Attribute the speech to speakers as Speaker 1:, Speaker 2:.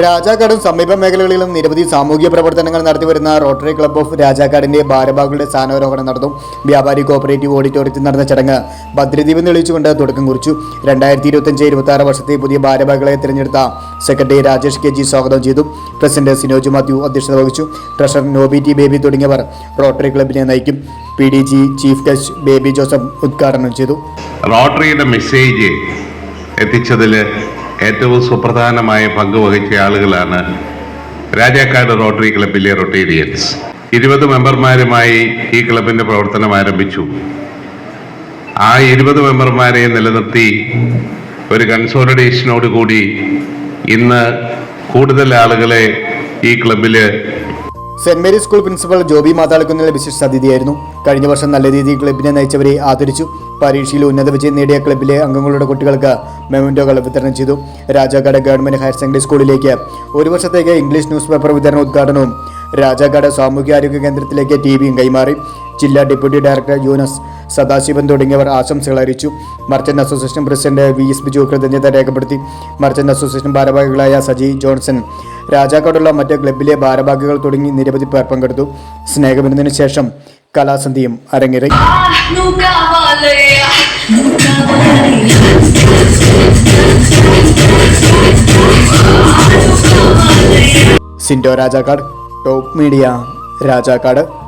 Speaker 1: രാജാക്കാടും സമീപ മേഖലകളിലും നിരവധി സാമൂഹിക പ്രവർത്തനങ്ങൾ നടത്തിവരുന്ന റോട്ടറി ക്ലബ്ബ് ഓഫ് രാജാക്കാടിന്റെ ഭാരവാഹികളുടെ സ്ഥാനാരോഹണം നടന്നു. വ്യാപാരി കോപ്പറേറ്റീവ് ഓഡിറ്റോറിയത്തിൽ നടന്ന ചടങ്ങ് ഭദ്രദീപ് തെളിയിച്ചുകൊണ്ട് തുടക്കം കുറിച്ചു. രണ്ടായിരത്തി ഇരുപത്തഞ്ച് ഇരുപത്തി ആറ് വർഷത്തെ പുതിയ ഭാരവാഹികളെ തിരഞ്ഞെടുത്ത സെക്രട്ടറി രാജേഷ് കെ ജി സ്വാഗതം ചെയ്തു. പ്രസിഡന്റ് സിനോജ് മാത്യു അധ്യക്ഷത വഹിച്ചു. ട്രഷറർ നോബി ടി ബേബി തുടങ്ങിയവർ റോട്ടറി ക്ലബിനെ നയിക്കും. P D G chief guest Baby Joseph ഉദ്ഘാടനം ചെയ്തു.
Speaker 2: റോട്ടറിയുടെ മെസ്സേജ് എത്തിച്ചതിൽ ഏറ്റവും സുപ്രധാനമായ പങ്ക് വഹിച്ച ആളുകളാണ് രാജാക്കാട് റോട്ടറി ക്ലബിലെ റൊട്ടേറിയൻസ്. ഇരുപത് മെമ്പർമാരുമായി ഈ ക്ലബിന്റെ പ്രവർത്തനം ആരംഭിച്ചു. ആ ഇരുപത് മെമ്പർമാരെ നിലനിർത്തി ഒരു കൺസോളിഡേഷനോട് കൂടി ഇന്ന് കൂടുതൽ ആളുകളെ ഈ ക്ലബിൽ
Speaker 1: Saint Mary's school principal Joby മാതാളിക്കുന്നിലെ വിശിഷ്ട അതിഥിയായിരുന്നു. കഴിഞ്ഞ വർഷം നല്ല രീതിയിൽ ക്ലബിനെ നയിച്ചവരെ ആദരിച്ചു. പരീക്ഷയിൽ ഉന്നത വിജയം നേടിയ ക്ലബിലെ അംഗങ്ങളുടെ കുട്ടികൾക്ക് മെമന്റോകൾ വിതരണം ചെയ്തു. രാജാക്കാട് ഗവൺമെന്റ് ഹയർ സെക്കൻഡറി സ്കൂളിലേക്ക് ഒരു വർഷത്തേക്ക് ഇംഗ്ലീഷ് ന്യൂസ് പേപ്പർ വിതരണ ഉദ്ഘാടനവും രാജാക്കാട് സാമൂഹ്യാരോഗ്യ കേന്ദ്രത്തിലേക്ക് ടി വിയും കൈമാറി. ജില്ലാ ഡെപ്യൂട്ടി ഡയറക്ടർ യൂനസ് സദാശിവൻ തുടങ്ങിയവർ ആശംസകൾ അറിയിച്ചു. Merchant association president V S Biju കൃതജ്ഞത രേഖപ്പെടുത്തി. മർച്ചന്റ് അസോസിയേഷൻ ഭാരവാഹികളായ സജി ജോൺസൺ രാജാക്കാടുള്ള മറ്റ് ക്ലബിലെ ഭാരവാഹികൾ തുടങ്ങി നിരവധി പേർ പങ്കെടുത്തു. സ്നേഹബന്ധത്തിന് ശേഷം കലാസന്ധിയും അരങ്ങേറി. Sindo Rajakkad top media Rajakkad.